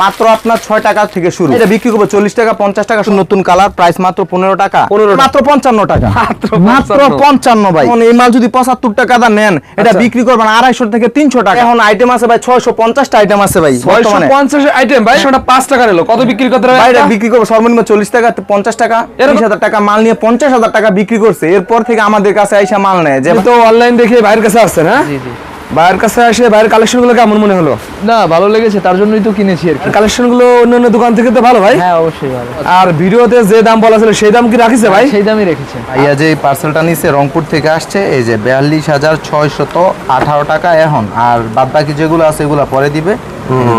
মাত্র আপনার ছয় টাকা থেকে শুরু। এটা বিক্রি করব চল্লিশ টাকা পঞ্চাশ টাকা নতুন কালার প্রাইস মাত্র পনেরো টাকা। 15 টাকা। মাত্র পঞ্চান্ন টাকা। মাত্র মাত্র 55 পঞ্চান্ন ভাই। এই মাল যদি পঁচাত্তর টাকা দা নেন এটা আচ্ছা। বিক্রি করবেন আড়াইশো থেকে তিনশো টাকা। এখন আইটেম আছে ভাই ছয়শো পঞ্চাশটা আইটেম আছে ভাই ছয়শো পঞ্চাশ আইটেম ভাই সেটা পাঁচ টাকা নিলো কত বিক্রি করতে হবে একটা? বিক্রি করব সর্বনিম্ন চল্লিশ টাকা পঞ্চাশ টাকা তিরিশ হাজার টাকা মাল নিয়ে পঞ্চাশ হাজার টাকা বিক্রি করছে। এরপর থেকে আমাদের কাছে আইসা মাল নেয়। যে আপনি তো অনলাইন দেখে বাইরের কাছে আসছে না জি জি। বাইরের কাছে আসে বাইরের কালেকশনগুলো কেমন মনে হলো? না ভালো লেগেছে তার জন্যই তো কিনেছি আর কি। কালেকশনগুলো অন্য অন্য দোকান থেকে তো ভালো ভাই। হ্যাঁ অবশ্যই ভালো। আর ভিডিওতে যে দাম বলা ছিল সেই দাম কি রাখিছে ভাই? সেই দামই রেখেছে। ভাইয়া যে পার্সেলটা নিছে রংপুর থেকে আসছে এই যে বিয়াল্লিশ হাজার ছয়শত আঠারো টাকা এখন। আর বাদ বাকি যেগুলো আছে এগুলো পরে দিবে।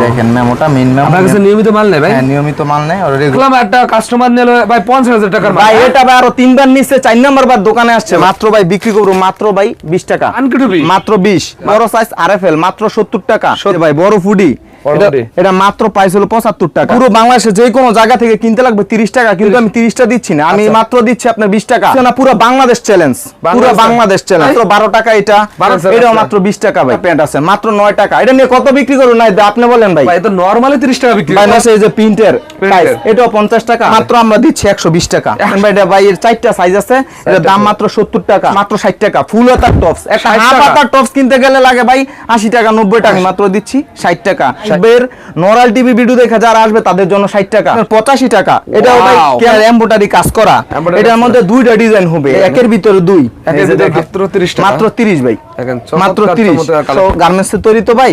দেখেন মেমোটা মেইন মেমো আপনার কাছে নিয়মিত মাল নেই ভাই? হ্যাঁ নিয়মিত মাল নেয় আর রেগুলার একটা কাস্টমার নিল ভাই পঞ্চাশ হাজার টাকার মাল। ভাই এটা ভাই আরও তিনবার নিচ্ছে চার নাম্বার বার দোকানে আসছে। মাত্র ভাই বিক্রি করব মাত্র ভাই বিশ টাকা। আনকি মাত্র বিশ। বড় সাইজ আর এফ এল মাত্র সত্তর। টাকা ভাই বড় ফুডি এটা- মাত্র প্রাইস হলো পঁচাত্তর টাকা। পুরো বাংলাদেশে যে কোনো জায়গা থেকে কিনতে লাগবে তিরিশ টাকা কিন্তু আমি তিরিশটা দিচ্ছি না। আমি মাত্র দিচ্ছি আপনার বিশ টাকা। না পুরো বাংলাদেশ চ্যালেঞ্জ পুরো বাংলাদেশ চ্যালেঞ্জ মাত্র বারো টাকা এটা। এটাও মাত্র বিশ টাকা ভাই। প্যান্ট আছে। মাত্র নয় টাকা। এটা নিয়ে কত বিক্রি করুন? নাই আপনি বলেন ভাই। তো নরমালি তিরিশ টাকা বিক্রি ভাই এই যে প্রিন্টের এটাও পঞ্চাশ টাকা। মাত্র আমরা দিচ্ছি একশো বিশ টাকা। ভাই এটা ভাই এর চারটা সাইজ আছে। এটার দাম মাত্র সত্তর টাকা। মাত্র ষাট টাকা। ফুল হাতার টপস একটা 60 হাফ হাতার টপস কিনতে গেলে লাগে ভাই আশি টাকা নব্বই টাকা। মাত্র দিচ্ছি ষাট টাকা। বের নরাল টিভি ভিডিও দেখে যারা আসবে তাদের জন্য ষাট টাকা। পঁচাশি টাকা। এটাও ভাই Wow. এম্বোটারি কাজ করা? এটার মধ্যে দুইটা ডিজাইন হবে। একের ভিতরে দুই। মাত্র 30 মাত্র তিরিশ ভাই। দেখেন, মাত্র চমৎকার তিরিশ গার্মেন্টস তৈরি তো ভাই?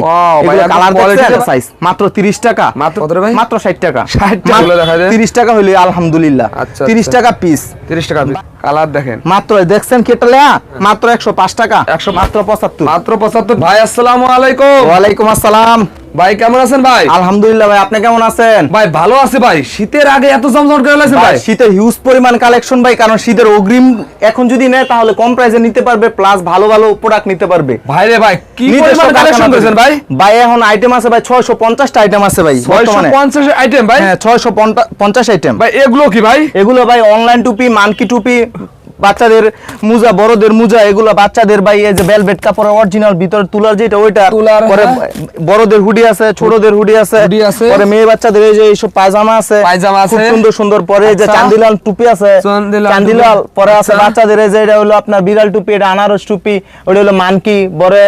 কালার দেখছেন? সাইজ মাত্র তিরিশ টাকা। মাত্র? মাত্র ষাট টাকা। 60 টাকা। গুলো দেখা যায়। তিরিশ টাকা হইলে আলহামদুলিল্লাহ। আচ্ছা, তিরিশ আচ্ছা। টাকা পিস তিরিশ টাকা কালার দেখেন। মাত্র দেখছেন কেটে লেয়া? মাত্র একশো পাঁচ টাকা। 105 মাত্র পঁচাত্তর। মাত্র পঁচাত্তর। ভাই আসসালামু আলাইকুম। ওয়ালাইকুম আসসালাম। ভাই কেমন আছেন ভাই? আলহামদুলিল্লাহ ভাই আপনি কেমন আছেন? ভাই ভালো আছে ভাই। শীতের আগে এত জমজম করে লাগছে ভাই, শীতের হিউজ পরিমাণ কালেকশন ভাই কারণ শীতের অগ্রিম এখন যদি নেয় তাহলে কম প্রাইসে নিতে পারবে প্লাস ভালো ভালো প্রোডাক্ট নিতে পারবে। ভাই রে ভাই কি পরিমাণ কালেকশন করেছেন ভাই? ভাই এখন আইটেম আছে ভাই ছয়শো পঞ্চাশটা আইটেম আছে ভাই ছয়শো বর্তমানে। পঞ্চাশ আইটেম ভাই? হ্যাঁ ছয়শো পঞ্চাশ আইটেম ভাই এগুলো কি ভাই? এগুলো ভাই অনলাইন টুপি মানকি টুপি বাচ্চাদের মুজা বড়দের মুজা এগুলো বাচ্চাদের ভাই এই যে ভেলভেট কাপড়ের অরিজিনাল ভিতরে তুলার যেটা ওইটা। তুলার, পরে হ্যাঁ। বড়দের হুডি আছে ছোটদের হুডি আছে। হুডি আছে। পরে মেয়ে বাচ্চাদের এই যে এইসব পায়জামা আছে পায়জামা খুব আছে। সুন্দর সুন্দর। পরে এই যে আচ্ছা। চান্দিলাল টুপি আছে চান্দিলাল পরে আছে আচ্ছা। বাচ্চাদের এই যে এটা হলো আপনার বিড়াল টুপি এটা আনারস টুপি ওটা হলো মানকি। পরে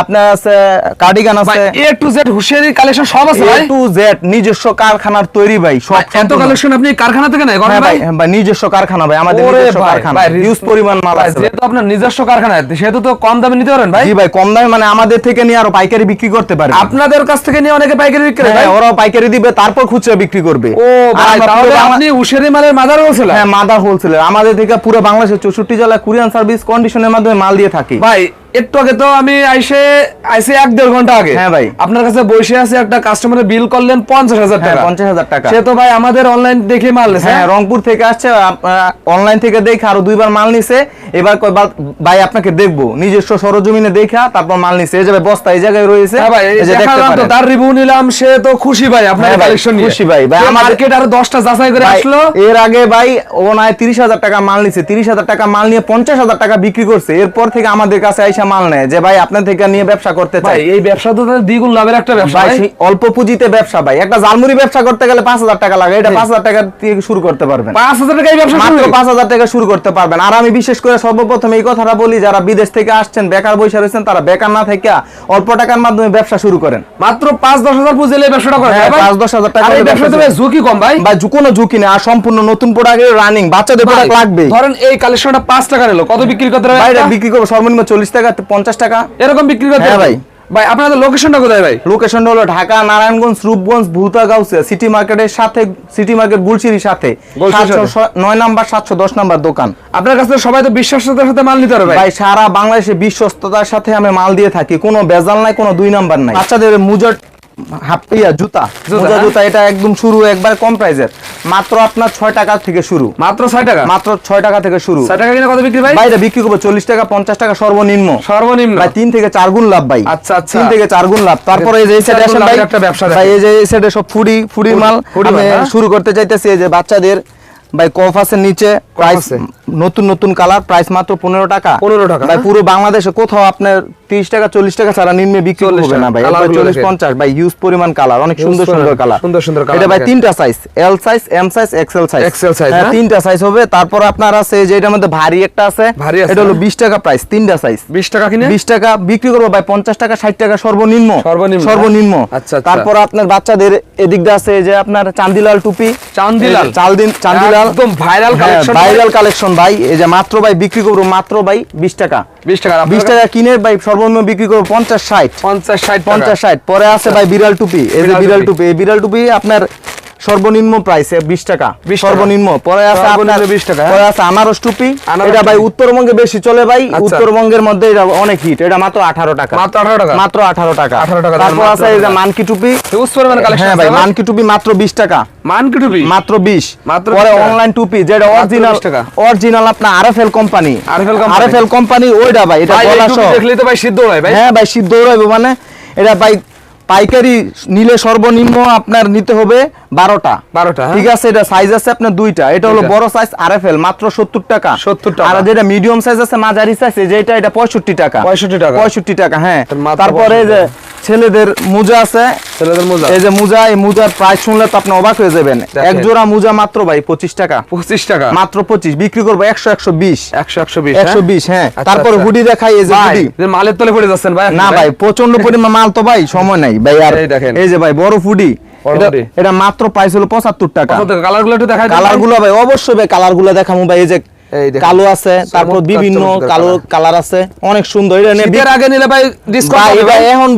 আপনার আছে কার্ডিগান আছে। A to Z hosiery collection সব আছে ভাই? এ টু জেড নিজস্ব কারখানার তৈরি ভাই সব এত কালেকশন আপনি কারখানা থেকে নেয় হ্যাঁ ভাই? ভাই হ্যাঁ ভাই নিজস্ব কারখানা ভাই আমাদের নিজস্ব কারখানা। ভাই, হিউজ পরিমাণ মাল আছে যেহেতু আপনার নিজস্ব কারখানা সেহেতু তো কম দামে নিতে পারেন ভাই? জি ভাই কম দামে মানে আমাদের থেকে নিয়ে আরও পাইকারি বিক্রি করতে পারে আপনাদের কাছ থেকে নিয়ে অনেকে পাইকারি বিক্রি করে হ্যাঁ ভাই? ওরাও পাইকারি দিবে তারপর খুচরা বিক্রি করবে। ও ভাই তাহলে আপনি উশেরি মালের মাদার হোলসেলার হ্যাঁ মাদার হোলসেলার আমাদের থেকে পুরো বাংলাদেশের চৌষট্টি জেলা কুরিয়ান সার্ভিস কন্ডিশনের মাধ্যমে মাল দিয়ে থাকি। ভাই একটু আগে তো আমি আইসে আইসে এক দেড় ঘণ্টা আগে। হ্যাঁ ভাই। আপনার কাছে বসে আছে একটা কাস্টমারের বিল করলেন পঞ্চাশ হাজার হ্যাঁ টাকা। পঞ্চাশ হাজার টাকা। সে তো ভাই আমাদের অনলাইন দেখে মাল নিছে। হ্যাঁ রংপুর থেকে আসছে অনলাইন থেকে দেখে আরও দুইবার মাল নিছে। এবার ভাই আপনাকে দেখব। নিজস্ব সরজমিনে দেখা তারপর মাল নিছে। এই যাবে বস্তা এই জায়গায় রয়েছে। হ্যাঁ ভাই তো তার রিভিউ নিলাম সে তো খুশি ভাই আপনার কালেকশন নিয়ে। খুশি ভাই। ভাই, মার্কেট আরও দশটা যাচাই করে আসলো। এর আগে ভাই ও নয় তিরিশ হাজার টাকা মাল নিছে। তিরিশ হাজার টাকা মাল নিয়ে পঞ্চাশ হাজার টাকা বিক্রি করছে। এরপর থেকে আমাদের কাছে আইসা মাল নেয় যে ভাই আপনার থেকে নিয়ে ব্যবসা করতে চাই। এই ব্যবসা তো দ্বিগুণ লাভের একটা ব্যবসা ভাই ভাই। অল্প পুঁজিতে ব্যবসা ভাই। একটা জালমুড়ি ব্যবসা করতে গেলে পাঁচ হাজার টাকা লাগে এটা পাঁচ হাজার টাকা থেকে শুরু করতে পারবেন। পাঁচ হাজার টাকা ব্যবসা মাত্র শুরু পাঁচ হাজার টাকা শুরু করতে পারবেন। আর আমি বিশেষ করে সর্বপ্রথম এই কথাটা বলি যারা বিদেশ থেকে আসছেন বেকার বসে রয়েছেন তারা বেকার না থেকে অল্প টাকার মাধ্যমে ব্যবসা শুরু করেন। মাত্র পাঁচ দশ হাজার পুঁজি এই ব্যবসাটা করে হ্যাঁ, ভাই? পাঁচ দশ হাজার টাকা এই ব্যবসা ভাই ঝুঁকি কম ভাই। যে কোনো ঝুঁকি নেই। আর সম্পূর্ণ নতুন প্রোডাক্টের রানিং বাচ্চাদের প্রোডাক্ট লাগবে ধরেন এই কালেকশনটা পাঁচ টাকা নিলো কত বিক্রি করতে হবে একটা? বিক্রি করব সর্বনিম্ন চল্লিশ টাকা পঞ্চাশ টাকা এরকম বিক্রি করতে হ্যাঁ ভাই। ভাই আপনাদের লোকেশনটা কোথায় ভাই? লোকেশনটা হলো ঢাকা নারায়ণগঞ্জ রূপগঞ্জ ভূতাগাউসে সিটি মার্কেটের সাথে সিটি মার্কেট সাথে। গুলশিরির সাথে। 700 নয় নাম্বার সাতশো দশ নাম্বার দোকান। আপনার কাছে সবাই তো বিশ্বাসতার সাথে মাল নিতে পারবে ভাই। সারা বাংলাদেশে বিশ্বস্ততার সাথে আমি মাল দিয়ে থাকি। কোনো বেজাল নাই কোনো দুই নাম্বার নাই। বাচ্চাদের মুজার হাফ জুতা। জুতা, হ্যাঁ? জুতা এটা একদম শুরু একবার কম প্রাইসের মাত্র আপনার ছয় টাকা থেকে শুরু। মাত্র ছয় টাকা? মাত্র ছয় টাকা থেকে শুরু। ছয় টাকা কিনে কত বিক্রি ভাই? বাইরে বিক্রি করব চল্লিশ টাকা পঞ্চাশ টাকা সর্বনিম্ন। সর্বনিম্ন? ভাই তিন থেকে চার গুণ লাভ ভাই। আচ্ছা, আচ্ছা। তিন থেকে চার গুণ লাভ। তারপরে এই যে আসেন ভাই। একটা ব্যবসা ভাই এই যে এই সাইডে সব ফুডি ফুডির মাল ফুডি আমি হ্যাঁ? শুরু করতে চাইতেছি এই যে বাচ্চাদের ভাই কফ আছে নিচে প্রাইস নতুন নতুন কালার প্রাইস মাত্র পনেরো টাকা। 15 টাকা, ভাই হ্যাঁ? পুরো বাংলাদেশে কোথাও আপনার তিরিশ টাকা চল্লিশ টাকা ছাড়া নিম্নে বিক্রি হবে না ভাই। চল্লিশ পঞ্চাশ ভাই ইউজ পরিমাণ কালার অনেক সুন্দর সুন্দর কালার সুন্দর সুন্দর এটা ভাই তিনটা size L size M size XL size size, হ্যাঁ? তিনটা সাইজ হবে। তারপর আপনার আছে যে এটার মধ্যে ভারী একটা আছে। ভারী এটা হলো হ্যাঁ? বিশ টাকা প্রাইস তিনটা সাইজ বিশ টাকা কিনে? বিশ টাকা বিক্রি করব ভাই পঞ্চাশ টাকা ষাট টাকা সর্বনিম্ন। সর্বনিম্ন, সর্বনিম্ন। আচ্ছা, আচ্ছা। তারপর আপনার বাচ্চাদের এদিক দিয়ে আছে যে আপনার চান্দিলাল টুপি। চান্দিলাল? চালদিন চান্দিলাল। একদম ভাইরাল কালেকশন ভাইরাল কালেকশন ভাই। এই যে মাত্র ভাই বিক্রি করব মাত্র ভাই বিশ টাকা। বিশ টাকা বিশ টাকা। কিনে ভাই সর্বনিম্ন বিক্রি করব পঞ্চাশ ষাট। পঞ্চাশ ষাট পঞ্চাশ ষাট। পরে আছে ভাই বিড়াল টুপি। এই যে বিড়াল। টুপি। এই বিড়াল টুপি আপনার সর্বনিম্ন প্রাইস বিশ টাকা 20 টাকা। সর্বনিম্ন পরে আছে আপনার 20 টাকা, হ্যাঁ? পরে আছে আনারস টুপি এটা ভাই উত্তরবঙ্গে বেশি চলে ভাই আচ্ছা। উত্তরবঙ্গের মধ্যে এটা অনেক হিট এটা মাত্র আঠারো টাকা মাত্র 18 টাকা? মাত্র আঠারো টাকা 18 টাকা, তারপর আছে এই যে মানকি টুপি পরিমাণে collection হ্যাঁ ভাই মানকি টুপি মাত্র বিশ টাকা মানকি টুপি মাত্র বিশ মাত্র পরে অনলাইন টুপি যেটা অরিজিনাল 20 টাকা। অরিজিনাল আপনার RFL company RFL company। RFL company ওইটা ভাই এটা সহ। দেখলেই তো ভাই সিদ্ধ হয় ভাই হ্যাঁ ভাই সিদ্ধ হইবে মানে এটা ভাই পাইকারি নিলে সর্বনিম্ন আপনার নিতে হবে বারোটা। 12টা, হ্যাঁ? ঠিক আছে এটা সাইজ আছে আপনার দুইটা। এটা হলো বড় সাইজ আর এফ এল মাত্র সত্তর টাকা। 70 টাকা। আর যেটা মিডিয়াম সাইজ আছে মাঝারি সাইজ যেটা এটা পঁয়ষট্টি টাকা। 65 টাকা। পঁয়ষট্টি টাকা হ্যাঁ। তারপরে যে ছেলেদের মোজা আছে। ছেলেদের মোজা। এই যে মোজা এই মোজার প্রাইস শুনলে তো আপনি অবাক হয়ে যাবেন। এক জোড়া মোজা মাত্র ভাই পঁচিশ টাকা। পঁচিশ টাকা। মাত্র পঁচিশ বিক্রি করব একশো একশো বিশ। একশো একশো বিশ একশো বিশ হ্যাঁ। আচ্ছা, তারপরে আচ্ছা। হুডি দেখাই এই যে হুডি। মালের তলে পড়ে যাচ্ছেন ভাই। না ভাই প্রচণ্ড পরিমাণ মাল তো ভাই সময় নাই। ভাই আর এই যে ভাই বড় ফুডি। এটা- মাত্র প্রাইস হলো পঁচাত্তর টাকা। কালারগুলো একটু দেখাই কালারগুলো ভাই অবশ্যই ভাই কালারগুলো দেখামু ভাই এই যে। কালো আছে তারপর বিভিন্ন কালো কালার আছে অনেক সুন্দর। এটা আগে নিলে ভাই ডিসকাউন্ট ভাই এখন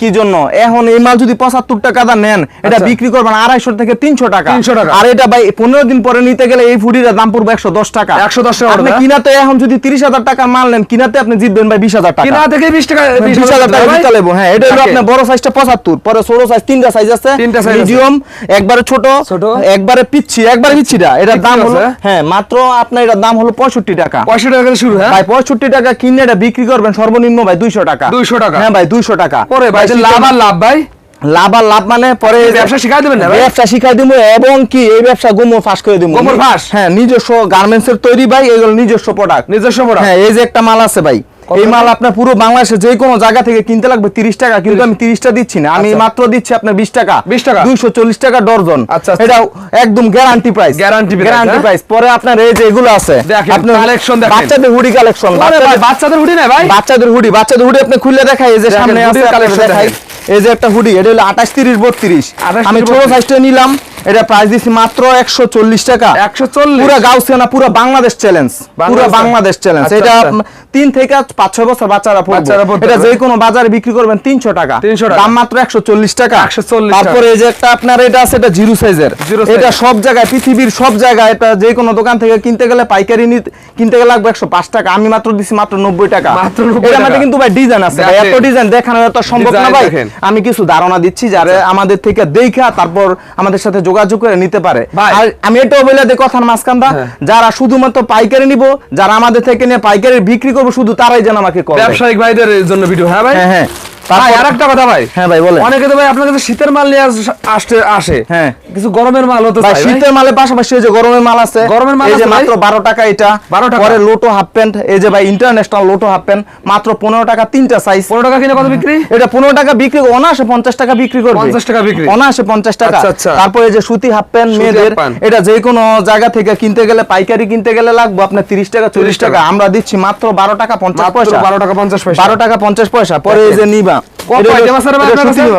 কি জন্য? এখন এই মাল যদি পঁচাত্তর টাকা দা নেন এটা আচ্ছা। বিক্রি করবেন আড়াইশো থেকে তিনশো টাকা। 300 টাকা। আর এটা ভাই পনেরো দিন পরে নিতে গেলে এই ফুডির দাম পড়বে একশো দশ টাকা। 110 টাকা আপনি? কিনাতে এখন যদি তিরিশ হাজার টাকা মাল নেন কিনাতে আপনি জিতবেন ভাই বিশ হাজার টাকা। কিনা থেকে বিশ টাকা বিশ হাজার টাকা দিতে লাগবো। হ্যাঁ এটা হলো আপনার বড় সাইজটা পঁচাত্তর পরে ছোট সাইজ তিনটা সাইজ আছে। মিডিয়াম একবারে ছোট ছোট। একবারে পিচ্ছি একবারে পিচ্ছিটা। এটার দাম হলো হ্যাঁ মাত্র আপনার এটার দাম হলো পঁয়ষট্টি টাকা। পঁয়ষট্টি টাকা শুরু হ্যাঁ? ভাই পঁয়ষট্টি টাকা কিনে এটা বিক্রি করবেন সর্বনিম্ন ভাই দুইশো টাকা। 200 টাকা। হ্যাঁ ভাই দুইশো টাকা। পরে ভাই লাভ আর লাভ ভাই? লাভ আর লাভ মানে পরে এই ব্যবসা শিখাই দেবেন না ব্যবসা শিখাই দিব এবং কি এই ব্যবসা গোমর ফাঁস করে দিব। গোমর ফাঁস? হ্যাঁ নিজস্ব গার্মেন্টস এর তৈরি ভাই এগুলো নিজস্ব প্রোডাক্ট নিজস্ব প্রোডাক্ট হ্যাঁ এই যে একটা মাল আছে ভাই এই মাল আপনার পুরো বাংলাদেশে যে কোনো জায়গা থেকে কিনতে লাগবে তিরিশ টাকা কিন্তু আমি তিরিশটা দিচ্ছি না। আমি আচ্ছা। মাত্র দিচ্ছি আপনার বিশ টাকা। 20 টাকা? দুইশো চল্লিশ টাকা ডর্জন। আচ্ছা, আচ্ছা। এটা একদম গ্যারান্টি প্রাইস গ্যারান্টি হ্যাঁ? প্রাইস পরে আপনার এই যে এগুলো আছে আপনার বাচ্চাদের হুডি কালেকশন বাচ্চাদের হুডি না ভাই? বাচ্চাদের হুডি বাচ্চাদের হুডি আপনি খুলে দেখাই এই যে সামনে আছে collection দেখাই। এই যে একটা হুডি এটা হলো আঠাশ তিরিশ বত্রিশ। আমি ছোট সাইজটা নিলাম। এটা প্রাইস দিচ্ছি মাত্র একশো চল্লিশ টাকা। একশো চল্লিশ? পুরো গাউসিয়ানা পুরো বাংলাদেশ চ্যালেঞ্জ পুরো বাংলাদেশ চ্যালেঞ্জ আচ্ছা, এটা আচ্ছা। আপ- তিন থেকে পাঁচ ছয় বছর বাচ্চারা পড়বে। এটা যে কোনো বাজারে বিক্রি করবেন তিনশো টাকা। 300 টাকা। দাম মাত্র একশো চল্লিশ টাকা। 140 তারপরে এই যে একটা আপনার এটা আছে এটা জিরো সাইজের। এটা সব জায়গায় পৃথিবীর সব জায়গায় এটা যে কোনো দোকান থেকে কিনতে গেলে পাইকারি নিতে- কিনতে গেলে লাগবে একশো পাঁচ টাকা। আমি মাত্র দিচ্ছি মাত্র নব্বই টাকা। মাত্র 90 এটার মধ্যে কিন্তু ভাই ডিজাইন আছে ভাই। এত ডিজাইন দেখানো এত সম্ভব না ভাই। আমি কিছু ধারণা দিচ্ছি যারা আমাদের থেকে দেখা তারপর আমাদের সাথে যোগাযোগ করে নিতে পারে। আর আমি এটাও বলে দিই কথার মাঝখানটা হ্যাঁ। যারা শুধুমাত্র পাইকারি নিব যারা আমাদের থেকে নিয়ে পাইকারি বিক্রি করব শুধু তারাই যেন আমাকে ব্যবসায়িক ভাইদের জন্য ভিডিও হ্যাঁ ভাই হ্যাঁ হ্যাঁ ভাই তারপর- কথা ভাই। হ্যাঁ ভাই বলেন। অনেকে তো ভাই আপনার কাছে শীতের মাল নিয়ে আসতে আসে। হ্যাঁ। কিছু গরমের মাল হতো ভাই শীতের মালের পাশাপাশি এই যে গরমের মাল আছে গরমের মাল আছে মাত্র বারো টাকা এটা 12 টাকা? পরে লোটো হাফ প্যান্ট এই যে ভাই ইন্টারন্যাশনাল লোটো হাফ প্যান্ট মাত্র পনেরো টাকা তিনটা সাইজ পনেরো টাকা কিনে কত বিক্রি? এটা পনেরো টাকা বিক্রি করবে, অনায়াসে পঞ্চাশ টাকা বিক্রি করবে। 50 টাকা বিক্রি। অনায়াসে পঞ্চাশ টাকা। আচ্ছা, আচ্ছা। তারপরে এই যে সুতি হাফ প্যান্ট মেয়েদের এটা যে কোনো জায়গা থেকে কিনতে গেলে পাইকারি কিনতে গেলে লাগবে আপনার তিরিশ টাকা চল্লিশ টাকা। টাকা। আমরা দিচ্ছি মাত্র বারো টাকা পঞ্চাশ মাত্র পয়সা। 12 টাকা 50 পয়সা। বারো টাকা পঞ্চাশ পয়সা। পরে এই যে নিবা।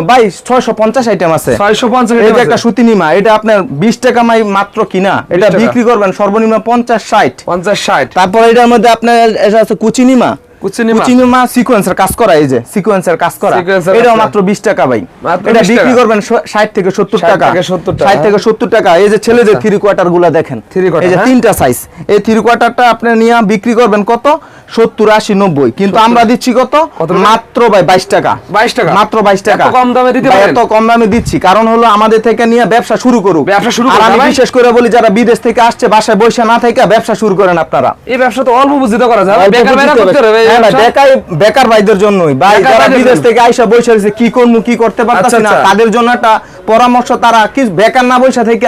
ভাই ছয়শো পঞ্চাশ আইটেম আছে। ছয়শো পঞ্চাশ একটা সুতি নিমা এটা আপনার বিশ টাকা মাই মাত্র কিনা এটা বিক্রি করবেন সর্বনিম্ন পঞ্চাশ ষাট। পঞ্চাশ ষাট। তারপর এটার মধ্যে আপনার এটা আছে কুচি নিমা কুচি নিমা। কুচি নিমা সিকোয়েন্সের কাজ করা এই যে সিকোয়েন্সের কাজ করা কাজ মাত্র বিশ টাকা ভাই। এটা বিক্রি করবেন ষাট থেকে সত্তর 60 থেকে 70 টাকা। ষাট থেকে সত্তর টাকা। এই যে ছেলেদের থ্রি কোয়ার্টারগুলা দেখেন। এই যে হ্যাঁ? তিনটা সাইজ এই থ্রি কোয়ার্টারটা আপনি নিয়ে বিক্রি করবেন কত? সত্তর আশি নব্বই। কিন্তু আমরা দিচ্ছি কত? মাত্র ভাই বাইশ টাকা। 22 টাকা? মাত্র বাইশ টাকা। এত কম দামে দিতে পারেন? এত কম দামে দিচ্ছি। কারণ হলো আমাদের থেকে নিয়ে ব্যবসা শুরু করুক। ব্যবসা শুরু করুক, আমি বিশেষ করে বলি যারা বিদেশ থেকে আসছে বাসায় বসে না থেকে ব্যবসা শুরু করেন আপনারা। এই ব্যবসা তো অল্প বুঝিতে করা যায়। বেকার করতে হবে। হ্যাঁ বেকার বেকার ভাইদের জন্যই। ভাই যারা বিদেশ থেকে আইসা বসে রয়েছে কি করব কি করতে পারতাছি আচ্ছা, না? আচ্ছা। তাদের জন্য একটা পরামর্শ তারা কি বেকার না থেকে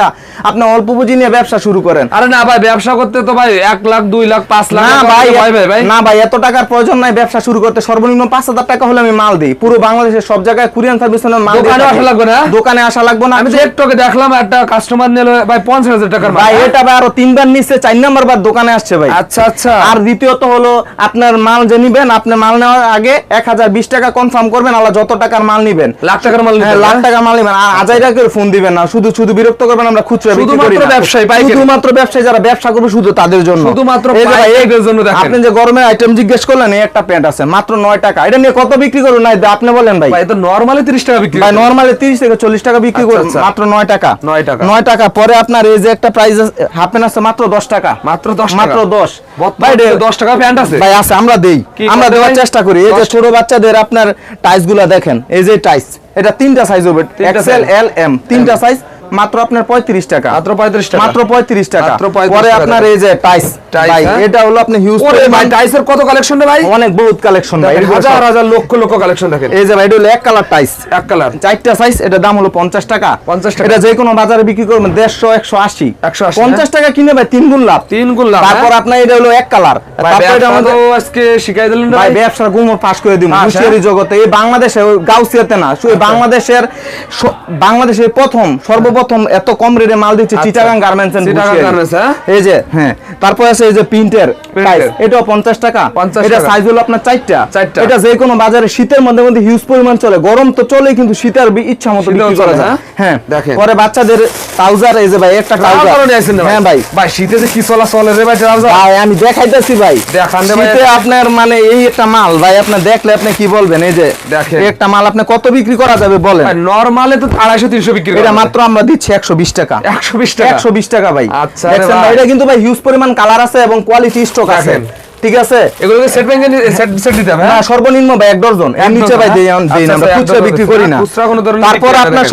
আপনি অল্প পুঁজি নিয়ে ব্যবসা শুরু করেন। আরে না ভাই ব্যবসা করতে তো ভাই লাখ লাখ পাঁচ লাখ না ভাই ভাই ভাই ভাই। না ভাই এত টাকার প্রয়োজন নাই ব্যবসা শুরু করতে। সর্বনিম্ন পাঁচ হাজার টাকা হলে আমি মাল দিই। পুরো বাংলাদেশের সব জায়গায় কুরিয়ান সার্ভিস মাল দোকানে আসা লাগবে না? দোকানে আসা লাগবে না। আমি তো দেখলাম একটা কাস্টমার নিল ভাই পঞ্চাশ হাজার টাকার মাল। ভাই? এটা ভাই আরও তিনবার নিচ্ছে চার নাম্বার বার দোকানে আসছে ভাই। আচ্ছা আচ্ছা। আর দ্বিতীয়ত হলো আপনার মাল যে নিবেন আপনি মাল নেওয়ার আগে এক হাজার বিশ টাকা কনফার্ম করবেন আল্লাহ যত টাকার মাল নিবেন লাখ টাকার মাল হ্যাঁ, লাখ হ্যাঁ? টাকা মাল নিবেন আর আজাইরা করে ফোন দিবেন না শুধু শুধু বিরক্ত করবেন আমরা খুচরা শুধুমাত্র ব্যবসায়ী। শুধুমাত্র ব্যবসায়ী যারা ব্যবসা করবে শুধু তাদের জন্য শুধুমাত্র জন্য দেখেন। আপনি যে গরমের আইটেম জিজ্ঞেস করলেন এই একটা প্যান্ট আছে মাত্র নয় টাকা এটা নিয়ে কত বিক্রি করুন নাই আপনি বলেন ভাই ভাই তো নরমালি তিরিশ টাকা বিক্রি ভাই। নরমালি তিরিশ থেকে চল্লিশ টাকা বিক্রি আচ্ছা, করুন আচ্ছা। মাত্র নয় টাকা নয় টাকা। নয় টাকা পরে আপনার এই যে একটা প্রাইস হাফ প্যান্ট আছে মাত্র দশ টাকা মাত্র 10 টাকা? মাত্র দশ বর্তমানে ভাই, দশ টাকা প্যান্ট আছে। ভাই আছে আমরা দেই। আমরা দেওয়ার চেষ্টা করি। এই যে ছোট বাচ্চাদের আপনার টাইসগুলা দেখেন এই যে টাইস এটা তিনটা সাইজ হবে। এল এম তিনটা সাইজ মাত্র আপনার পঁয়ত্রিশ টাকা। মাত্র 35 টাকা। মাত্র পঁয়ত্রিশ টাকা। মাত্র 35 পরে আপনার এই যে টাইস ভাই হ্যাঁ? এটা হলো আপনি হিউজ ওরে ভাই টাইসের কত কালেকশন রে ভাই? অনেক বহুত কালেকশন ভাই হাজার হাজার লক্ষ লক্ষ কালেকশন দেখেন। এই যে ভাই এটা হলো এক কালার টাইস এক কালার চারটা সাইজ এটা দাম হলো পঞ্চাশ টাকা। 50 টাকা। এটা যে কোনো বাজারে বিক্রি করবেন দেড়শো একশো আশি। 180, পঞ্চাশ টাকা কিনে ভাই তিন গুণ লাভ। তিন গুণ লাভ, তারপর হ্যাঁ? আপনার এটা হলো এক কালার তারপর এটা আমাদের আজকে শিখাই দিলেন ভাই ব্যবসার গুমর পাস করে দিব পাস, হুঁশিয়ারি হ্যাঁ? জগতে। এই বাংলাদেশে গাউসিয়াতে না শুধু বাংলাদেশের বাংলাদেশের প্রথম সর্বপ্রথম এত কম রেটে মাল দিচ্ছে। Chittagong garments and Chittagong garments, হ্যাঁ? এই যে হ্যাঁ। তারপর আছে এই যে প্রিন্টের Print-এর। এটাও পঞ্চাশ টাকা। 50 এটা সাইজ হলো আপনার চারটা। চারটা। এটা যে কোনো বাজারে শীতের মধ্যে মধ্যে হিউজ পরিমাণ চলে। গরম তো চলে কিন্তু শীতের ইচ্ছা মতো বিক্রি করা যায়। হ্যাঁ? দেখেন। পরে বাচ্চাদের ট্রাউজার এই যে ভাই একটা ট্রাউজার হ্যাঁ ভাই। ভাই শীতে যে কি চলা চলে রে ভাই ট্রাউজার ভাই আমি দেখাইতেছি ভাই। দেখান রে ভাই। শীতে আপনার মানে এই একটা মাল ভাই আপনি দেখলে আপনি কি বলবেন? এই যে দেখেন। একটা মাল আপনি কত বিক্রি করা যাবে বলেন? নরমালে তো আড়াইশো তিনশো বিক্রি এটা মাত্র আমরা দিচ্ছি একশো বিশ টাকা। একশো বিশ টাকা? একশো বিশ টাকা ভাই। আচ্ছা এটা কিন্তু ভাই হিউজ পরিমাণ কালার আছে এবং কোয়ালিটি স্টক আছে। ঠিক আছে? এগুলোকে সেট ভেঙে সেট সেট দিতে হবে না হ্যাঁ? সর্বনিম্ন ভাই এক ডজন। এর নিচে ভাই হ্যাঁ? দেই আচ্ছা, আমরা আচ্ছা, খুচরা বিক্রি করি হ্যাঁ? না। খুচরা কোনো ধরনের তারপর আপনার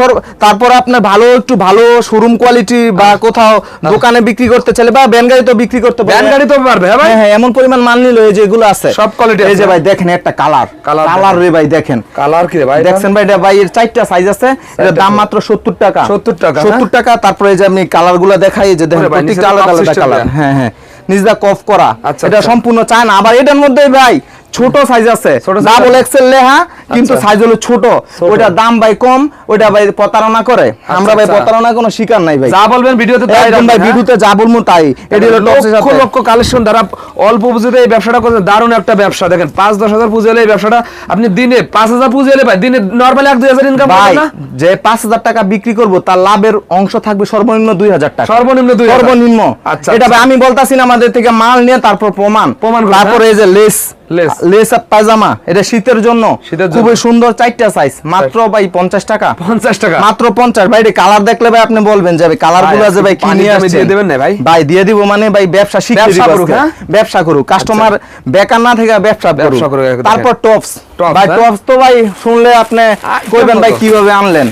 তারপর আপনার ভালো একটু ভালো শোরুম কোয়ালিটি বা কোথাও দোকানে বিক্রি করতে চাইলে বা ব্যান গাড়ি তো বিক্রি করতে পারবে। ভ্যান গাড়ি তো পারবে হ্যাঁ ভাই? হ্যাঁ হ্যাঁ এমন পরিমাণ মাল নিল এই যে এগুলো আছে। সব quality এই যে ভাই দেখেন একটা কালার কালার দেখেন। রে ভাই দেখেন। কালার কি রে ভাই? দেখছেন ভাই এটা ভাই এর চারটা সাইজ আছে। এটার দাম মাত্র সত্তর টাকা। 70 টাকা, সত্তর টাকা তারপরে এই যে আমি কালারগুলো দেখাই এই যে দেখেন প্রত্যেকটা আলাদা আলাদা কালার হ্যাঁ হ্যাঁ। নিজদা কফ করা। আচ্ছা, এটা আচ্ছা। সম্পূর্ণ চায় না। আবার এটার মধ্যে ভাই ছোট সাইজ আছে। ডাবল এক্সেল লেহা কিন্তু আচ্ছা। সাইজ হলো ছোট ওইটা দাম ভাই কম ওইটা ভাই প্রতারণা করে আমরা ভাই আচ্ছা। প্রতারণা কোনো শিকার নাই ভাই যা বলবেন ভিডিওতে তাই ভাই হ্যাঁ? ভিডিওতে যা বলব তাই এটি হলো লক্ষ লক্ষ কালেকশন দ্বারা অল্প পুঁজিতে এই ব্যবসাটা করছেন দারুণ একটা ব্যবসা দেখেন পাঁচ দশ হাজার পুঁজি হলে এই ব্যবসাটা আপনি দিনে পাঁচ হাজার পুঁজি হলে ভাই দিনে নর্মালি এক দুই হাজার ইনকাম ভাই না যে পাঁচ হাজার টাকা বিক্রি করব তার লাভের অংশ থাকবে সর্বনিম্ন দুই হাজার টাকা সর্বনিম্ন দুই হাজার। সর্বনিম্ন আচ্ছা, এটা আচ্ছা। ভাই আমি বলতাছি না আমাদের থেকে মাল নিয়ে তারপর প্রমাণ প্রমাণ করে, তারপরে এই যে লেস লেস। লেস আর পায়জামা এটা শীতের জন্য শীতের জন্য। খুবই সুন্দর চারটা সাইজ মাত্র ভাই পঞ্চাশ টাকা। পঞ্চাশ টাকা। মাত্র পঞ্চাশ। ভাই কালার দেখলে ভাই আপনি বলবেন যে কালারগুলো ভাই, যে ভাই কি নিয়ে আসছে দিয়ে দেবেন না ভাই? ভাই দিয়ে দিব মানে ভাই ব্যবসা শিখে ব্যবসা দিব করুক, হ্যাঁ? ব্যবসা করুক কাস্টমার বেকার না থেকে ব্যবসা করুক। তারপর টপস ভাই হ্যাঁ? টপস তো ভাই শুনলে আপনি কইবেন ভাই কীভাবে আনলেন?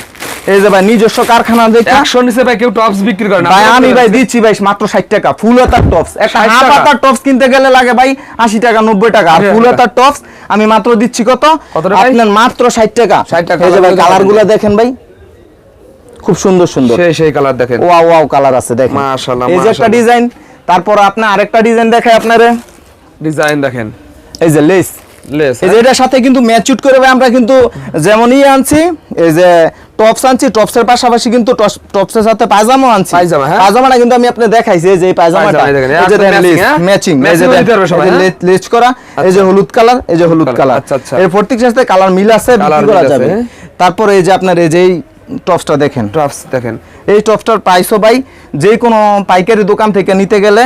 এই যে ভাই নিজস্ব কারখানা দেখে একশো নিচে ভাই কেউ টপস বিক্রি করে না। ভাই আমি ভাই দিচ্ছি ভাই মাত্র ষাট টাকা ফুল হাতার টপস একটা 60 হাফ হাতার টপস কিনতে গেলে লাগে ভাই আশি টাকা নব্বই টাকা। আর ফুল হাতার টপস আমি মাত্র দিচ্ছি কত? আপনার মাত্র ষাট টাকা। 60 টাকা। এই যে ভাই colour কালারগুলো গুলো দেখেন ভাই। খুব সুন্দর সুন্দর। সেই সেই কালার দেখেন। ওয়াও ওয়াও কালার আছে দেখেন। মাশাআল্লাহ, এই যে একটা ডিজাইন তারপর আপনি আরেকটা ডিজাইন দেখাই আপনারে। ডিজাইন দেখেন। এই যে লেস লেস এই যে এটার সাথে কিন্তু ম্যাচুট করে ভাই আমরা কিন্তু যেমনই আনছি এই যে টপস আনছি টপসের পাশাপাশি কিন্তু টপসের সাথে পায়জামা আনছি পায়জামা, হ্যাঁ? পায়জামাটা কিন্তু আমি আপনি দেখাইছি এই যে পায়জামাটা এই যে? ম্যাচিং এই যে Matching দেখেন, নিতে পারবে সবাই, এই যে হ্যাঁ? লে- লেজ করা এই যে হলুদ কালার এই যে হলুদ কালার আচ্ছা, আচ্ছা। এর প্রত্যেকটার সাথে কালার মিল আছে বিক্রি করা যাবে? তারপরে এই যে আপনার এই যে টপসটা দেখেন টপস দেখেন এই টপসটার প্রাইসও ভাই যে কোনো পাইকারি দোকান থেকে নিতে গেলে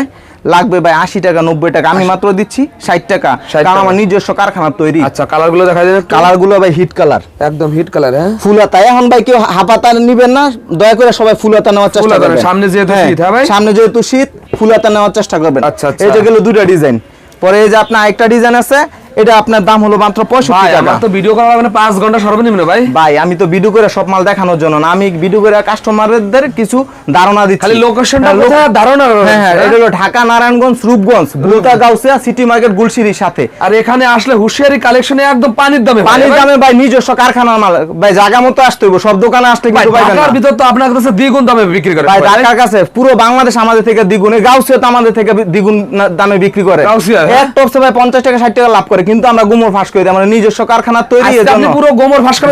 লাগবে ভাই আশি টাকা নব্বই টাকা। আমি মাত্র দিচ্ছি ষাট টাকা। কারণ আমার নিজস্ব কারখানা তৈরি। আচ্ছা কালারগুলো দেখা যাবে কালারগুলো ভাই হিট কালার। একদম হিট কালার হ্যাঁ? ফুলাতা। এখন ভাই কেউ হাফাতা নিবেন না দয়া করে সবাই ফুলাতা নেওয়ার চেষ্টা করবেন। সামনে যেহেতু হ্যাঁ, শীত, হ্যাঁ ভাই? সামনে যেহেতু শীত ফুলাতা নেওয়ার চেষ্টা করবেন। আচ্ছা, আচ্ছা। এই যে গেল দুইটা ডিজাইন। পরে এই যে আপনার আরেকটা ডিজাইন আছে এটা আপনার দাম হলো মাত্র পঁয়ষট্টি টাকা। তো ভিডিও করা লাগবে না পাঁচ ঘণ্টা সর্বনিম্ন ভাই। ভাই আমি তো ভিডিও করে সব মাল দেখানোর জন্য না। আমি ভিডিও করে কাস্টমারদের কিছু ধারণা দিচ্ছি। খালি লোকেশনটা হ্যাঁ, ধারণা হ্যাঁ হ্যাঁ এটা হলো ঢাকা নারায়ণগঞ্জ রূপগঞ্জ বুলতা গাউসিয়া সিটি মার্কেট গুলশিরির সাথে। আর এখানে আসলে হুশিয়ারি কালেকশনে একদম পানির দামে পানির দামে ভাই নিজস্ব কারখানার মাল। ভাই জায়গা মতো আসতে হইব। সব দোকানে আসতে কিন্তু না। ঢাকার ভিতর তো আপনার কাছে দ্বিগুণ দামে বিক্রি করে ভাই ভাই। ঢাকার কাছে পুরো বাংলাদেশ আমাদের থেকে দ্বিগুণ। গাউসিয়া তো আমাদের থেকে দ্বিগুণ দামে বিক্রি করে। গাউসিয়া, হ্যাঁ? এক টপসে ভাই পঞ্চাশ টাকা ষাট টাকা লাভ করে। কিন্তু আমরা গুমর ফাঁস করে দিই আমরা নিজস্ব কারখানা তৈরি আপনি পুরো গোমর ফাঁস করে।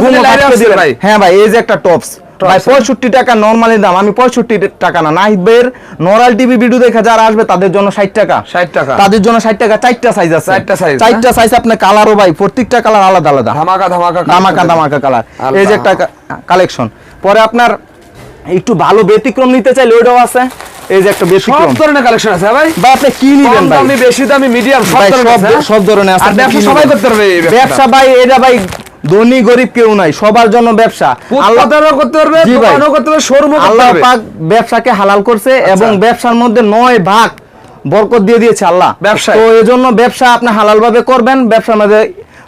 ভাই। হ্যাঁ ভাই এই যে একটা টপস ভাই পঁয়ষট্টি টাকা নর্মালি দাম। আমি পঁয়ষট্টি টাকা না নাহিদ ভাইয়ের নরাল টিভি ভিডিও দেখে যারা আসবে তাদের জন্য ষাট টাকা। 60 টাকা। তাদের জন্য ষাট টাকা চারটা সাইজ আছে। চারটা হ্যাঁ? চারটা সাইজ আপনার কালারও ভাই প্রত্যেকটা কালার আলাদা আলাদা। ধামাকা ধামাকা দামাকা দামাকা কালার এই যে একটা কালেকশন পরে আপনার একটু ভালো ব্যতিক্রম নিতে চাইলে ওইটাও আছে। এই যে একটা সব ধরনের কালেকশন আছে হ্যাঁ ভাই? আপনি কি নিবেন ভাই? দামি বেশি দামি মিডিয়াম সব ধরনের আছে, হ্যাঁ? সব ধরনের আছে ব্যবসা সবাই করতে পারবে ব্যবসা ভাই এটা ভাই ধনী গরিব কেউ নাই সবার জন্য ব্যবসা। আল্লাহ করতে পারবে দোকানও করতে পারবে শোরুমও আল্লাহ পাক ব্যবসাকে হালাল করছে এবং ব্যবসার মধ্যে নয় ভাগ বরকত দিয়ে দিয়েছে আল্লাহ। ব্যবসা তো এই জন্য ব্যবসা আপনি হালাল ভাবে করবেন ব্যবসার মধ্যে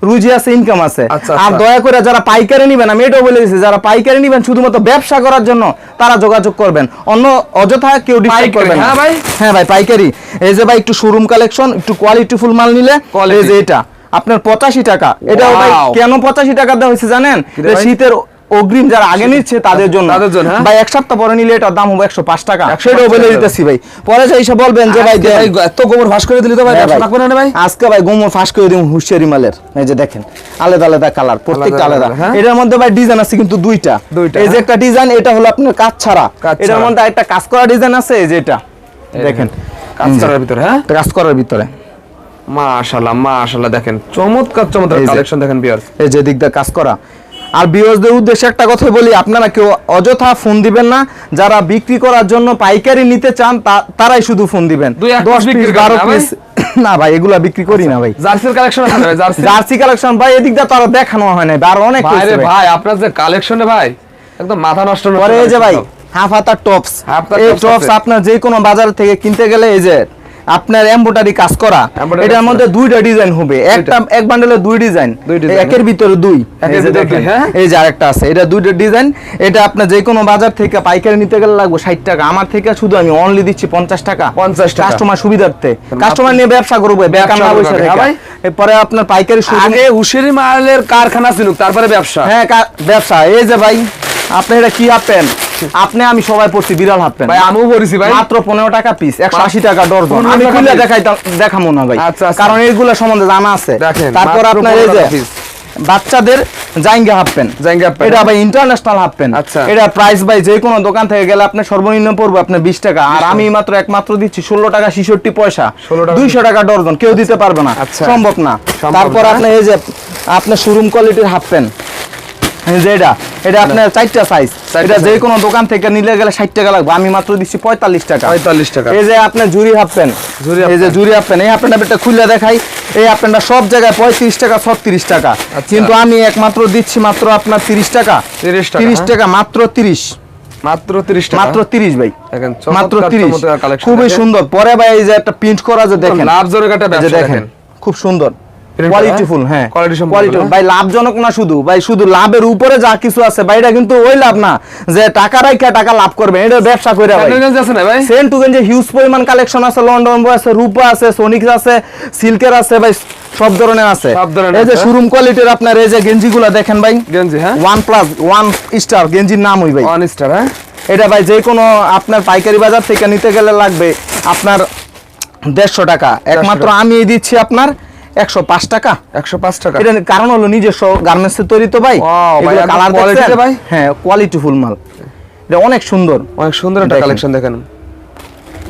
রুজি আছে ইনকাম আছে। আচ্ছা, আর আচ্ছা। দয়া করে যারা পাইকারি নেবেন আমি এটাও বলে দিচ্ছি যারা পাইকারি নেবেন শুধুমাত্র ব্যবসা করার জন্য তারা যোগাযোগ করবেন। অন্য অযথা কেউ ডিস্টার্ব করবেন হ্যাঁ ভাই? হ্যাঁ ভাই পাইকারি। এই যে ভাই একটু শোরুম কালেকশন একটু কোয়ালিটি ফুল মাল নিলে এই যে এটা আপনার পঁচাশি টাকা। এটা ভাই কেন পঁচাশি টাকা দেওয়া হয়েছে জানেন? শীতের অগ্রিম যারা আগে নিচ্ছে তাদের জন্য। তাদের জন্য, হ্যাঁ? ভাই এক সপ্তাহ পরে নিলে এটার দাম হবে একশো পাঁচ টাকা। 105 সেটাও বলে দিতেছি ভাই। পরে যে এসে বলবেন যে ভাই এত গোবর ফাঁস করে দিলি তো ভাই হ্যাঁ থাকবে না ভাই। আজকে ভাই গোমর ফাঁস করে দিন হুশিয়ারি মালের। এই যে দেখেন আলাদা আলাদা কালার প্রত্যেকটা আলাদা হ্যাঁ? এটার মধ্যে ভাই ডিজাইন আছে কিন্তু দুইটা। দুইটা, এই যে হ্যাঁ? একটা ডিজাইন এটা হলো আপনার কাজ ছাড়া। এটার মধ্যে একটা কাজ করা ডিজাইন আছে এই যে এটা। দেখেন। কাজ করার ভিতরে হ্যাঁ? কাজ করার ভিতরে। মাশাআল্লাহ মাশাআল্লাহ দেখেন। চমৎকার চমৎকার কালেকশন দেখেন বিয়ার এই যে দিক দিয়ে কাজ করা। আর বিওজদের উদ্দেশ্যে একটা কথা বলি আপনারা কেউ অযথা ফোন দিবেন না। যারা বিক্রি করার জন্য পাইকারি নিতে চান তারাই শুধু ফোন দিবেন। দশ পিস বারো না ভাই? পিস না ভাই এগুলা বিক্রি করি না ভাই। জার্সির কালেকশন জার্সি। কালেকশন ভাই এদিক দিয়ে তো আরও দেখানো হয় নাই আর অনেক ভাই আপনার যে কালেকশনে ভাই একদম মাথা নষ্ট পরে এই যে ভাই হাফ হাতার টপস এই টপস আপনার যে কোনো বাজার থেকে কিনতে গেলে এই যে আপনার এমব্রয়ডারি কাজ করা এটার মধ্যে দুইটা ডিজাইন হবে। একটা এক বান্ডেলে দুই ডিজাইন একের ভিতরে দুই। এই যে হ্যাঁ? এই যে আরেকটা আছে এটা দুইটা ডিজাইন এটা আপনার যে কোনো বাজার থেকে পাইকারি নিতে গেলে লাগবে ষাট টাকা। আমার থেকে শুধু আমি অনলি দিচ্ছি পঞ্চাশ টাকা। 50 টাকা। কাস্টমার সুবিধার্থে। কাস্টমার নিয়ে ব্যবসা করব হ্যাঁ? এরপরে আপনার পাইকারি আগে হুশেরি মালের কারখানা ছিল তারপরে ব্যবসা। হ্যাঁ ব্যবসা। এই যে ভাই আপনি এটা কি প্যান্ট আপনি আমি সবাই পড়ছি বিড়াল হাফ প্যান্ট ভাই আমিও বলেছি ভাই মাত্র পনেরো টাকা পিস একশো আশি টাকা ডর্জন আমি খুলে। দেখাই দেখাবো না ভাই আচ্ছা, আচ্ছা। কারণ এইগুলো সম্বন্ধে জানা আছে তারপর আপনার এই যে বাচ্চাদের জাইঙ্গা হাফ প্যান্ট জাইঙ্গা pant, এটা। ভাই ইন্টারন্যাশনাল হাফ প্যান্ট আচ্ছা। এটা প্রাইস ভাই যে কোনো দোকান থেকে গেলে আপনি সর্বনিম্ন পড়বে আপনার বিশ টাকা আর আমি মাত্র একমাত্র দিচ্ছি ষোলো টাকা ছিষট্টি পয়সা 16 টাকা। দুইশো টাকা ডর্জন কেউ দিতে পারবে না আচ্ছা। সম্ভব না তারপর না। আপনার এই যে আপনার শোরুম কোয়ালিটির হাফ প্যান্ট এই যে এটা আপনার চারটা সাইজ এটা যে কোনো দোকান থেকে নিলে গেলে ষাট টাকা লাগবে আমি মাত্র দিচ্ছি পঁয়তাল্লিশ টাকা। 45 টাকা। এই যে আপনার জুরি হাফ প্যান্ট এই যে জুরি হাফ প্যান্ট এই হাফ প্যান্টটা খুলে দেখাই এই হাফ প্যান্টটা সব জায়গায় পঁয়ত্রিশ টাকা ছত্রিশ টাকা। আচ্ছা। কিন্তু আমি একমাত্র দিচ্ছি মাত্র আপনার তিরিশ টাকা। 30 টাকা, তিরিশ হ্যাঁ? টাকা মাত্র তিরিশ। মাত্র 30 মাত্র তিরিশ ভাই। দেখেন মাত্র তিরিশ। খুবই সুন্দর। পরে ভাই এই যে একটা প্রিন্ট করা যে দেখেন। একটা খুব সুন্দর। কোয়ালিটিফুল হ্যাঁ। কোয়ালিটি হ্যাঁ? ভাই লাভজনক না শুধু? ভাই শুধু লাভের উপরে যা কিছু আছে ভাই এটা কিন্তু ওই লাভ না। যে টাকা রাখা টাকা লাভ করবে এটা ব্যবসা করে ভাই। স্যান্ডেল আছে না ভাই? সেন টু গেঞ্জি হিউজ পরিমাণ কালেকশন আছে লন্ডন বয় আছে রূপা আছে সোনিক্স আছে সিল্কের আছে ভাই সব ধরনের আছে। এই যে শোরুম কোয়ালিটির আপনার এই যে গেঞ্জিগুলো দেখেন ভাই। গেঞ্জি হ্যাঁ? ওয়ান প্লাস ওয়ান স্টার গেঞ্জির নাম ওই ভাই। ওয়ান স্টার হ্যাঁ? এটা ভাই যে কোনো আপনার পাইকারি বাজার থেকে নিতে গেলে লাগবে আপনার দেড়শো টাকা। একমাত্র আমি দিচ্ছি আপনার একশো পাঁচ টাকা? 105 টাকা। এটা কারণ হলো নিজস্ব গার্মেন্টস তৈরি তো ভাই। কালার রে ভাই? হ্যাঁ কোয়ালিটি ফুল মাল। এটা অনেক সুন্দর। অনেক সুন্দর একটা কালেকশন দেখেন।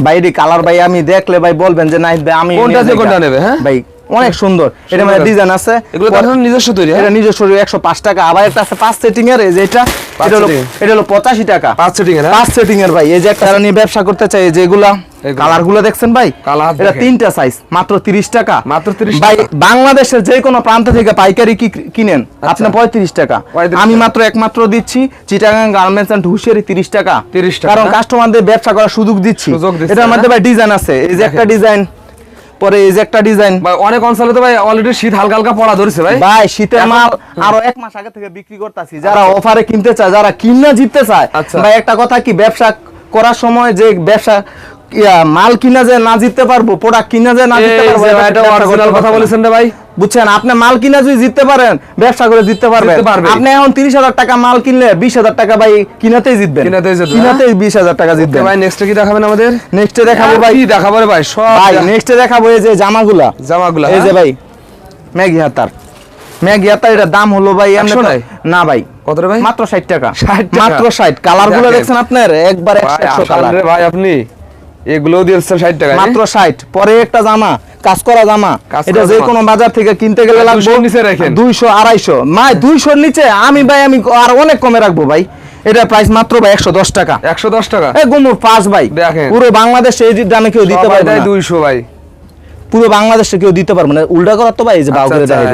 বাইরে কালার ভাই আমি দেখলে ভাই বলবেন যে নাই ভাই আমি কোনটা থেকে কোনটা নেবে, হ্যাঁ? ভাই অনেক সুন্দর। এটা মানে ডিজাইন আছে। এগুলো নিজস্ব তৈরি হ্যাঁ? এটা নিজস্ব একশো পাঁচ টাকা। আবার একটা আছে পাঁচ সেটিং এর এই যে এটা পাঁচ এটা হলো এটা হলো পঁচাশি টাকা। পাঁচ সেটিং এর হ্যাঁ? পাঁচ সেটিং এর ভাই এই যে একটা যারা নিয়ে ব্যবসা করতে চাই যেগুলা। কালারগুলো দেখছেন ভাই? Colour এটা তিনটা সাইজ মাত্র তিরিশ টাকা। মাত্র 30 ভাই বাংলাদেশের যে কোনো প্রান্ত থেকে পাইকারি কি কিনেন আপনি পঁয়ত্রিশ টাকা। আমি মাত্র একমাত্র দিচ্ছি চিটাগাং গার্মেন্টস এন্ড হুশিয়ারি তিরিশ টাকা। 30 টাকা, কারণ হ্যাঁ? কাস্টমারদের ব্যবসা করার সুযোগ দিচ্ছি। এটার মধ্যে ভাই ডিজাইন আছে। এই যে একটা ডিজাইন পরে এই যে একটা ডিজাইন ভাই অনেক অঞ্চলে তো ভাই অলরেডি শীত হালকা হালকা পড়া ধরেছে ভাই। ভাই শীতের মাল আরও এক মাস আগে থেকে বিক্রি করতেছি। যারা অফারে কিনতে চায় যারা কিনা জিততে চায় আচ্ছা। ভাই একটা কথা কি ব্যবসা করার সময় যে ব্যবসা মাল কিনা যে না জিততে পারব প্রোডাক্ট কিনা যে না জিততে পারব এটা original কথা বলেছেন রে ভাই। বুঝছেন? আপনি মাল কিনা যদি জিততে পারেন ব্যবসা করে জিততে পারবেন। আপনি এখন তিরিশ হাজার টাকা মাল কিনলে বিশ হাজার টাকা ভাই কিনাতেই জিতবেন। কিনাতেই জিতবেন, কিনাতেই বিশ হাজার টাকা ওকে জিতবেন। ভাই নেক্সটে কি দেখাবেন আমাদের? নেক্সটে দেখাবো ভাই। কি দেখাবো রে ভাই? সব ভাই নেক্সটে দেখাবো এই যে জামাগুলা। জামাগুলা এই যে হ্যাঁ? ভাই ম্যাগি হাতার। ম্যাগি হাতার এটা দাম হলো ভাই এমনি না ভাই। কত রে ভাই? মাত্র ষাট টাকা। 60 মাত্র ষাট। কালারগুলো দেখছেন আপনার? একবার ভাই একশো আসান কালার। রে ভাই আপনি। এগুলোও দিয়েছেন ষাট টাকা মাত্র ষাট। পরে একটা জামা কাজ করা জামা এটা যে কোনো বাজার থেকে কিনতে গেলে লাগবে। 200 নিচে রাখেন। দুইশো আড়াইশো। মাই দুইশোর নিচে আমি ভাই আমি আর অনেক কমে রাখব ভাই। এটা প্রাইস মাত্র ভাই একশো দশ টাকা। একশো দশ টাকা? এ গুমুর পাঁচ ভাই। দেখেন। পুরো বাংলাদেশে এই দামে কেউ দিতে পারবে না। দুইশো ভাই। পুরো বাংলাদেশে কেউ দিতে পারবে না। উল্টা করার তো ভাই এই যে বাউ করে দেখা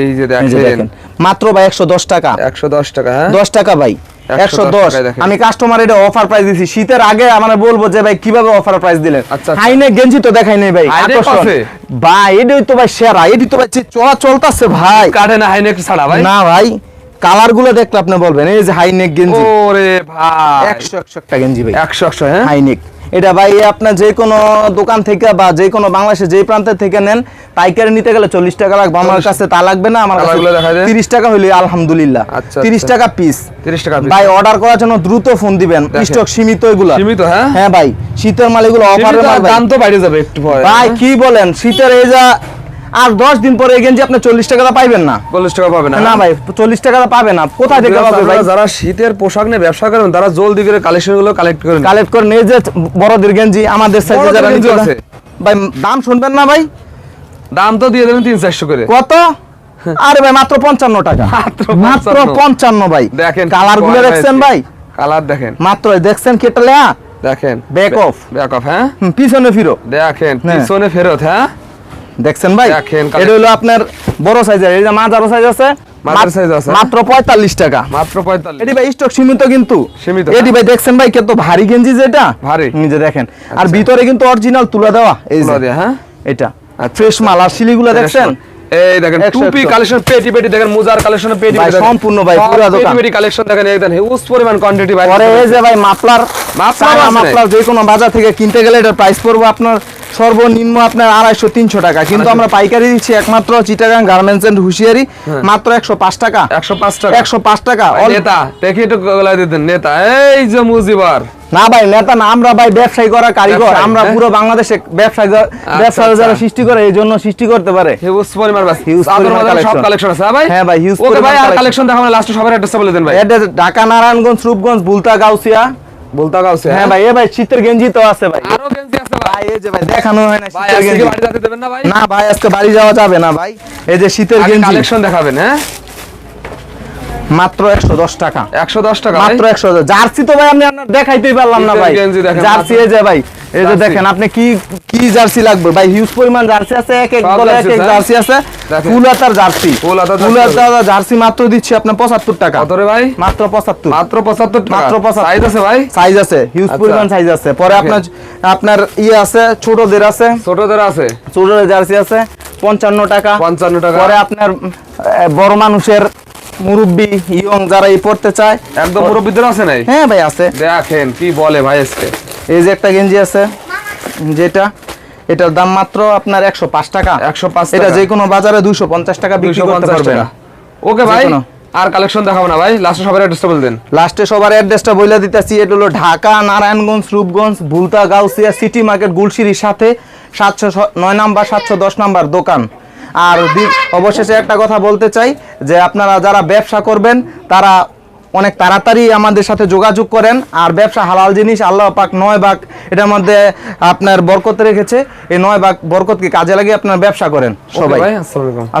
এই যে দেখেন। মাত্র ভাই একশো দশ টাকা। একশো দশ টাকা হ্যাঁ? দশ টাকা ভাই। একশো দশ আমি কাস্টমার এটা অফার প্রাইস দিছি। শীতের আগে আমরা বলব যে ভাই কীভাবে অফার প্রাইস দিলেন? আচ্ছা, আচ্ছা। হাইনে গেঞ্জি তো দেখাই নাই ভাই? ভাই এটাই তো ভাই সেরা এটি তো ভাই চলা চলতেছে ভাই। কাটে না হাইনেক ছাড়া ভাই? না ভাই কালারগুলো দেখলে আপনি বলবেন এই যে হাইনেক গেঞ্জি। ওরে ভাই। একশো একশো একটা গেঞ্জি ভাই। একশো একশো হ্যাঁ? হাইনেক এটা ভাই আপনার যে কোনো দোকান থেকে বা যে কোনো বাংলাদেশে যে প্রান্ত থেকে নেন পাইকারি নিতে গেলে চল্লিশ টাকা লাগবে। আমার কাছে তা লাগবে না আমার কাছে তিরিশ টাকা হইলে আলহামদুলিল্লাহ। আচ্ছা, তিরিশ আচ্ছা। টাকা পিস তিরিশ টাকা। ভাই অর্ডার করার জন্য দ্রুত ফোন দিবেন। স্টক সীমিত এগুলো। সীমিত, হ্যাঁ? হ্যাঁ ভাই শীতের মাল এগুলো ভাই। দাম তো বাইরে যাবে একটু ভাই কি বলেন? শীতের এই যা আর দশ দিন পরে এই গেঞ্জি আপনি চল্লিশ টাকা পাইবেন না। চল্লিশ টাকা পাবে না। ভাই চল্লিশ টাকা পাবে না। কোথায় থেকে পাবে ভাই? যারা শীতের পোশাক নিয়ে ব্যবসা করেন তারা জলদি করে কালেকশনগুলো কালেক্ট করেন কালেক্ট করে নিয়ে যে বড়দের গেঞ্জি আমাদের সাইজে যারা নিতে আছে। ভাই দাম শুনবেন না ভাই? দাম তো দিয়ে দেবেন তিন চারশো করে। কত? আরে ভাই মাত্র পঞ্চান্ন টাকা। মাত্র মাত্র 55 পঞ্চান্ন ভাই। দেখেন কালারগুলো দেখছেন ভাই? কালার দেখেন। মাত্র দেখছেন কেটে লেয়া? দেখেন। ব্যাক অফ ব্যাক অফ হ্যাঁ? পিছনে ফিরো। দেখেন হ্যাঁ। পিছনে ফেরত হ্যাঁ? দেখছেন ভাই? এটা হলো আপনার বড় সাইজের এই যে মাঝারো সাইজ আছে। মাত্র পঁয়তাল্লিশ টাকা। মাত্র পঁয়তাল্লিশ। এটি ভাই স্টক সীমিত কিন্তু। সীমিত, এটি হ্যাঁ। ভাই দেখছেন ভাই কত ভারী গেঞ্জি যেটা? ভারী। যে দেখেন। আর আচ্ছা। ভিতরে কিন্তু অরিজিনাল তুলা দেওয়া। এই যে হ্যাঁ? এটা। আচ্ছা, ফ্রেশ মাল। আর শিলিগুলো দেখছেন? এই দেখেন টুপি কালেকশন পেটি পেটি দেখেন মুজার কালেকশন পেটি পেটি সম্পূর্ণ ভাই, পুরা দোকান। পেটি কালেকশন দেখেন একদম হিউজ পরিমাণ কোয়ান্টিটি ভাই। পরে এই যে ভাই মাফলার মাফলার? মাফলার যে কোনো বাজার থেকে কিনতে গেলে এটার প্রাইস পড়ব আপনার সর্বনিম্ন আপনার আড়াইশো তিনশো টাকা। কিন্তু আমরা পাইকারি দিচ্ছি একমাত্র চিটাগাং গার্মেন্টস এন্ড হুশিয়ারি মাত্র একশো পাঁচ টাকা। একশো পাঁচ টাকা। একশো পাঁচ টাকা। নেতা দেখি একটু দিতেন নেতা এই যে মুজিবার। না ভাই নেতা না আমরা ভাই ব্যবসায়ী করা কারিগর। আমরা হ্যাঁ? পুরো বাংলাদেশে ব্যবসায় ব্যবসা আচ্ছা। যারা সৃষ্টি করে এই জন্য সৃষ্টি করতে পারে। হিউজ পরিমাণ বাস পরিমাণ সব কালেকশন আছে। হ্যাঁ ভাই? হ্যাঁ ভাই, huge ওকে ভাই আর কালেকশন দেখাবো লাস্ট সবার অ্যাড্রেসটা বলে দেন ভাই। এটা ঢাকা নারায়ণগঞ্জ রূপগঞ্জ বুলতা গাউসিয়া বলতা গাউছে হ্যাঁ? ভাই এ ভাই শীতের গেঞ্জি তো আছে ভাই। আরও আছে ভাই এই যে ভাই দেখানো হয় না ভাই আজকে বাড়ি যেতে দেবেন না ভাই? না ভাই আজকে বাড়ি যাওয়া যাবে না ভাই। এই যে শীতের গেঞ্জি। কালেকশন দেখাবেন হ্যাঁ? মাত্র একশো দশ টাকা। একশো দশ টাকা মাত্র একশো জার্সি তো ভাই আমি আপনার দেখাইতেই পারলাম না ভাই। জার্সি এই যে ভাই এই যে দেখেন আপনি কি কি জার্সি লাগবে? ভাই হিউজ পরিমাণ জার্সি আছে এক এক দলে এক এক জার্সি আছে। দেখেন। ফুল হাতার জার্সি। ফুল হাতার জার্সি। মাত্র দিচ্ছি আপনার পঁচাত্তর টাকা। কত রে ভাই? মাত্র পঁচাত্তর। মাত্র পঁচাত্তর টাকা। মাত্র 75 সাইজ আছে ভাই? সাইজ আছে হিউজ আচ্ছা। পরিমাণ সাইজ আছে। পরে আপনার আপনার ইয়ে আছে ছোটদের আছে। ছোটদের আছে? ছোটদের জার্সি আছে পঞ্চান্ন টাকা। 55 টাকা। পরে আপনার বড় মানুষের মুরব্বি ইয়ং যারা এই পড়তে চায় একদম মুরব্বীদের আছে নাই? হ্যাঁ ভাই আছে। দেখেন কি বলে ভাই আজকে। এই যে একটা গেঞ্জি আছে যেটা এটার দাম মাত্র আপনার একশো পাঁচ টাকা। 105 এটা যে কোনো বাজারে দুইশো পঞ্চাশ টাকা বিক্রি করতে পারবেন টাকা। ওকে ভাই। আর কালেকশন দেখাবো না ভাই। লাস্টে সবার অ্যাড্রেসটা বলে দেন। লাস্টে সবার অ্যাড্রেসটা বলে দিতেছি। এটা হলো ঢাকা নারায়ণগঞ্জ রূপগঞ্জ ভুলতা গাউসিয়া সিটি মার্কেট গুলশিরির সাথে সাতশো নয় নাম্বার সাতশো দশ নাম্বার দোকান। আর অবশেষে একটা কথা বলতে চাই যে আপনারা যারা ব্যবসা করবেন তারা অনেক তাড়াতাড়ি আমাদের সাথে যোগাযোগ করেন। আর ব্যবসা হালাল জিনিস আল্লাহ পাক নয় বাক এটার মধ্যে আপনার বরকত রেখেছে। এই নয় বাক বরকতকে কাজে লাগিয়ে আপনার ব্যবসা করেন সবাই। আসসালামু আলাইকুম।